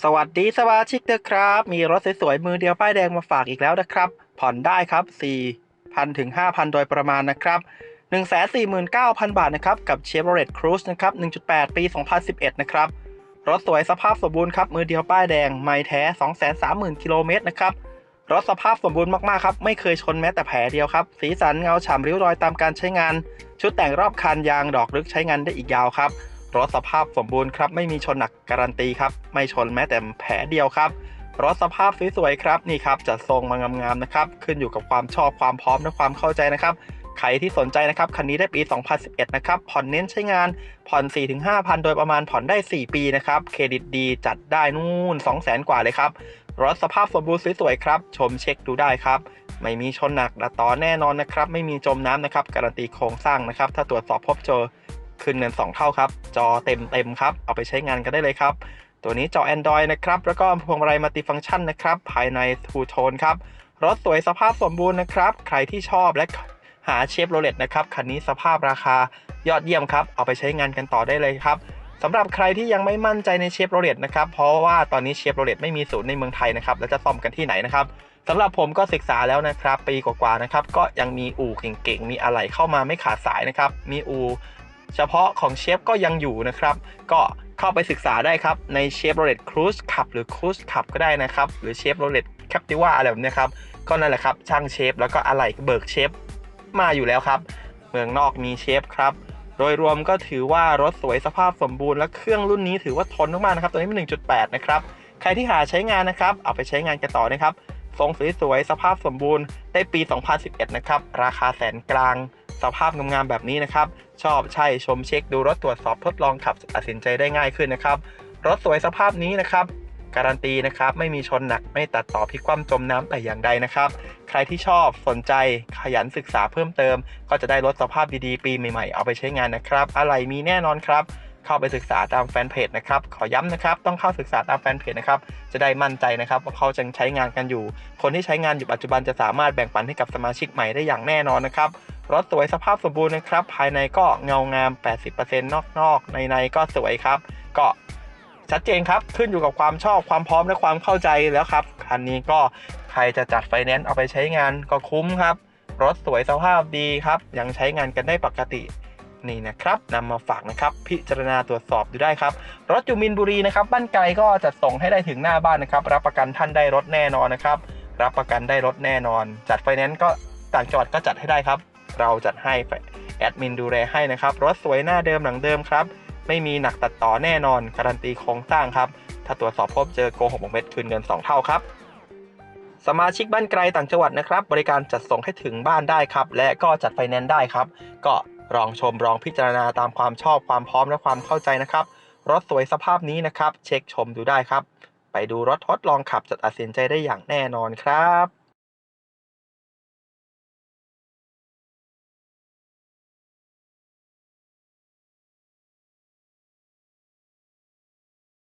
สวัสดีสมาชิกนะครับ มีรถสวยๆมือเดียวป้ายแดงมาฝากอีกแล้วนะครับ ผ่อนได้ครับ 4,000 ถึง 5,000 โดยประมาณนะครับ 149,000 บาทนะครับ กับ Chevrolet Cruze นะครับ 1.8 ปี 2011 นะครับ รถสวยสภาพสมบูรณ์ครับ มือเดียวป้ายแดง ไม่แท้ 230,000 กิโลเมตรนะครับ รถสภาพสมบูรณ์มากๆครับ ไม่เคยชนแม้แต่แผลเดียวครับ สีสันเงาฉ่ำริ้วรอยตามการใช้งาน ชุดแต่งรอบคันยางดอกลึกใช้งานได้อีกยาวครับ รถสภาพสมบูรณ์ครับไม่มีชนหนักการันตีครับไม่ชนแม้แต่แผลเดียวครับรถสภาพสวยๆครับนี่ครับจัดทรงมางามๆนะครับขึ้นอยู่กับความชอบความพร้อมและความเข้าใจนะครับใครที่สนใจนะครับคันนี้ได้ปี 2011 นะครับผ่อนเน้นใช้งานผ่อน 4-5,000 โดยประมาณผ่อนได้ 4 ปีนะครับเครดิตดีจัดได้นู่น 200,000 กว่าเลยครับรถสภาพสมบูรณ์สวยๆครับ ชมเช็คดูได้ครับ ไม่มีชนหนักและต่อแน่นอนนะครับ ไม่มีจมน้ำนะครับ การันตีโครงสร้างนะครับ ถ้าตรวจสอบพบเจอ ขึ้นเงิน 2 เท่าครับ จอเต็มเต็มครับ เอาไปใช้งานกันได้เลยครับ ตัวนี้จอ Android นะครับ แล้วก็พวงมาลัยมัลติฟังก์ชันนะครับ ภายในทูโทนครับ รถสวยสภาพสมบูรณ์นะครับ ใครที่ชอบและหาเชฟโรเลตนะครับ คันนี้สภาพราคายอดเยี่ยมครับ เอาไปใช้งานกันต่อได้เลยครับสำหรับใครที่ยังไม่มั่นใจในเชฟโรเลตนะครับ เพราะว่าตอนนี้เชฟโรเลตไม่มีศูนย์ในเมืองไทยนะครับ แล้วจะซ่อมกันที่ไหนนะครับสำหรับผมก็ศึกษาแล้วนะครับ ปีกว่าๆนะครับ ก็ยังมีอู่เก่งๆ มีอะไหล่เข้ามาไม่ขาดสายนะครับ มีอู่ เฉพาะของเชฟก็ยังอยู่นะครับ ก็เข้าไปศึกษาได้ครับ ในเชฟโรเลตครูซขับหรือครูซขับก็ได้นะครับ หรือเชฟโรเลตแคปติว่าอะไรแบบนี้ครับ ก็นั่นแหละครับ ช่างเชฟแล้วก็อะไหล่เบิกเชฟมาอยู่แล้วครับ เมืองนอกมีเชฟครับโดยรวมก็ถือว่ารถสวยสภาพสมบูรณ์และเครื่องรุ่นนี้ถือว่าทนมากๆนะครับ ตัวนี้เป็น 1.8 นะครับ ใครที่หาใช้งานนะครับ เอาไปใช้งานกันต่อนะครับ ทรงสวยๆสภาพสมบูรณ์ได้ปี 2011 นะครับ ราคาแสนกลาง สภาพงามๆแบบนี้นะครับ ชอบใช่ชมเช็คดูรถตรวจสอบทดลองขับตัดสินใจได้ง่ายขึ้นนะครับ รถสวยสภาพนี้นะครับการันตีนะครับ ไม่มีชนหนักไม่ตัดต่อพิกคว่ำจมน้ำแต่อย่างใดนะครับ ใครที่ชอบสนใจขยันศึกษาเพิ่มเติม ก็จะได้รถสภาพดีๆ ปีใหม่ๆ เอาไปใช้งานนะครับ อะไรมีแน่นอนครับ เข้าไปศึกษาตามแฟนเพจนะครับ ขอย้ำนะครับ ต้องเข้าศึกษาตามแฟนเพจนะครับ จะได้มั่นใจนะครับว่าเขาจะใช้งานกันอยู่ คนที่ใช้งานอยู่ปัจจุบันจะสามารถแบ่งปันให้กับสมาชิกใหม่ได้อย่างแน่นอนนะครับ รถสวยสภาพสมบูรณ์นะครับ ภายในก็เงางาม 80%นอกนอกๆในในๆ ก็สวยครับ ก็ชัดเจนครับ ขึ้นอยู่กับความชอบ ความพร้อม และความเข้าใจแล้วครับ คันนี้ก็ใครจะจัดไฟแนนซ์เอาไปใช้งานก็คุ้มครับ รถสวยสภาพดีครับ ยังใช้งานกันได้ปกติ นี่นะครับนำมาฝากนะครับ พิจารณาตรวจสอบดูได้ครับ รถอยู่มินบุรีนะครับ บ้านไกลก็จะส่งให้ได้ถึงหน้าบ้านนะครับ รับประกันท่านได้รถแน่นอนนะครับ รับประกันได้รถแน่นอน จัดไฟแนนซ์ก็ต่างจังหวัดก็จัดให้ได้ครับ เราจัดให้แอดมินดูแลให้นะครับ รถสวยหน้าเดิมหลังเดิมครับ ไม่มีหนักตัดต่อแน่นอน การันตีโครงสร้างครับ ถ้าตรวจสอบพบเจอโกหกเม็ดคืนเงิน 2 เท่าครับสมาชิกบ้านไกลต่างจังหวัดนะครับ บริการจัดส่งให้ถึงบ้านได้ครับ และก็จัดไฟแนนซ์ได้ครับ ก็ ลองชมลองพิจารณาตามความชอบความพร้อมและความเข้าใจนะครับ รถสวยสภาพนี้นะครับ เช็คชมดูได้ครับ ไปดูรถทดลองขับจะตัดสินใจได้อย่างแน่นอนครับ